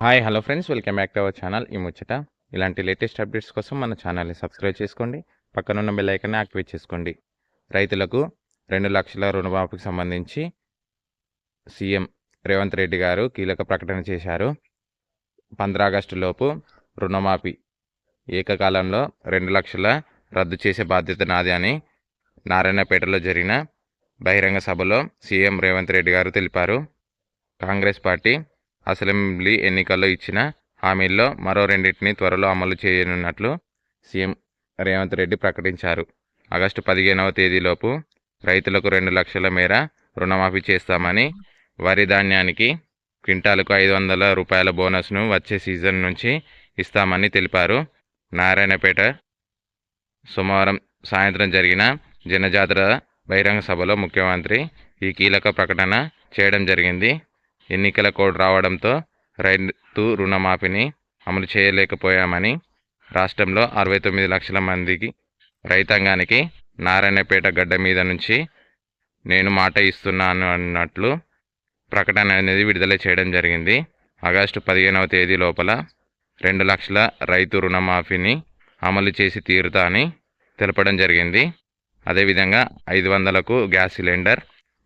Hi hello friends welcome back to our channel ఈ ముచ్చట. ఇలాంటి లేటెస్ట్ అప్డేట్స్ కోసం మన ఛానల్ని సబ్స్క్రైబ్ చేసుకోండి. పక్కనున్న బెల్ ఐకాన్ని యాక్టివేట్ చేసుకోండి. రైతులకు రెండు లక్షల రుణమాఫీకి సంబంధించి సీఎం రేవంత్ రెడ్డి గారు కీలక ప్రకటన చేశారు. పంద్రా ఆగస్టు లోపు రుణమాఫీ ఏకకాలంలో రెండు లక్షల రద్దు చేసే బాధ్యత నాది అని నారాయణపేటలో జరిగిన బహిరంగ సభలో సీఎం రేవంత్ రెడ్డి గారు తెలిపారు. కాంగ్రెస్ పార్టీ అసెంబ్లీ ఎన్నికల్లో ఇచ్చిన హామీల్లో మరో రెండింటిని త్వరలో అమలు చేయనున్నట్లు సీఎం రేవంత్ రెడ్డి ప్రకటించారు. ఆగస్టు పదిహేనవ తేదీలోపు రైతులకు రెండు లక్షల మేర రుణమాఫీ చేస్తామని వరి ధాన్యానికి క్వింటాలకు ఐదు వందల రూపాయల బోనస్ను వచ్చే సీజన్ నుంచి ఇస్తామని తెలిపారు. నారాయణపేట సోమవారం సాయంత్రం జరిగిన జనజాతర బహిరంగ సభలో ముఖ్యమంత్రి ఈ కీలక ప్రకటన చేయడం జరిగింది. ఎన్నికల కోడ్ రావడంతో రైతు రుణమాఫీని అమలు చేయలేకపోయామని రాష్ట్రంలో అరవై తొమ్మిది లక్షల మందికి రైతాంగానికి నారాయణపేట గడ్డ మీద నుంచి నేను మాట ఇస్తున్నాను అన్నట్లు ప్రకటన అనేది విడుదల చేయడం జరిగింది. ఆగస్టు పదిహేనవ తేదీ లోపల రెండు లక్షల రైతు రుణమాఫీని అమలు చేసి తీరుతా అని తెలపడం జరిగింది. అదేవిధంగా ఐదు వందలకు గ్యాస్ సిలిండర్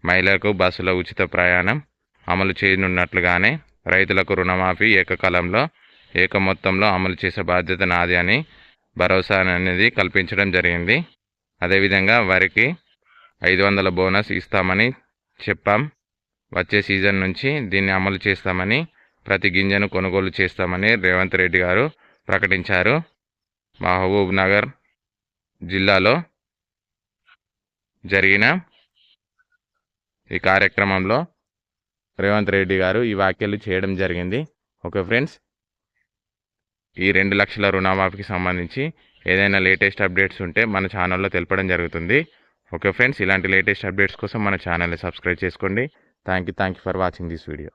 మహిళలకు బస్సులో ఉచిత ప్రయాణం అమలు చేయనున్నట్లుగానే రైతులకు రుణమాఫీ ఏకకాలంలో ఏక మొత్తంలో అమలు చేసే బాధ్యత నాది అని భరోసా అనేది కల్పించడం జరిగింది. అదేవిధంగా వారికి ఐదు వందల బోనస్ ఇస్తామని చెప్పాం. వచ్చే సీజన్ నుంచి దీన్ని అమలు చేస్తామని ప్రతి గింజను కొనుగోలు చేస్తామని రేవంత్ రెడ్డి గారు ప్రకటించారు. మహబూబ్ నగర్ జిల్లాలో జరిగిన ఈ కార్యక్రమంలో రేవంత్ రెడ్డి గారు ఈ వ్యాఖ్యలు చేయడం జరిగింది. ఓకే ఫ్రెండ్స్ ఈ రెండు లక్షల రుణమాఫీకి సంబంధించి ఏదైనా లేటెస్ట్ అప్డేట్స్ ఉంటే మన ఛానల్లో తెలపడం జరుగుతుంది. ఓకే ఫ్రెండ్స్ ఇలాంటి లేటెస్ట్ అప్డేట్స్ కోసం మన ఛానల్ని సబ్స్క్రైబ్ చేసుకోండి. Thank you thank you for watching this video.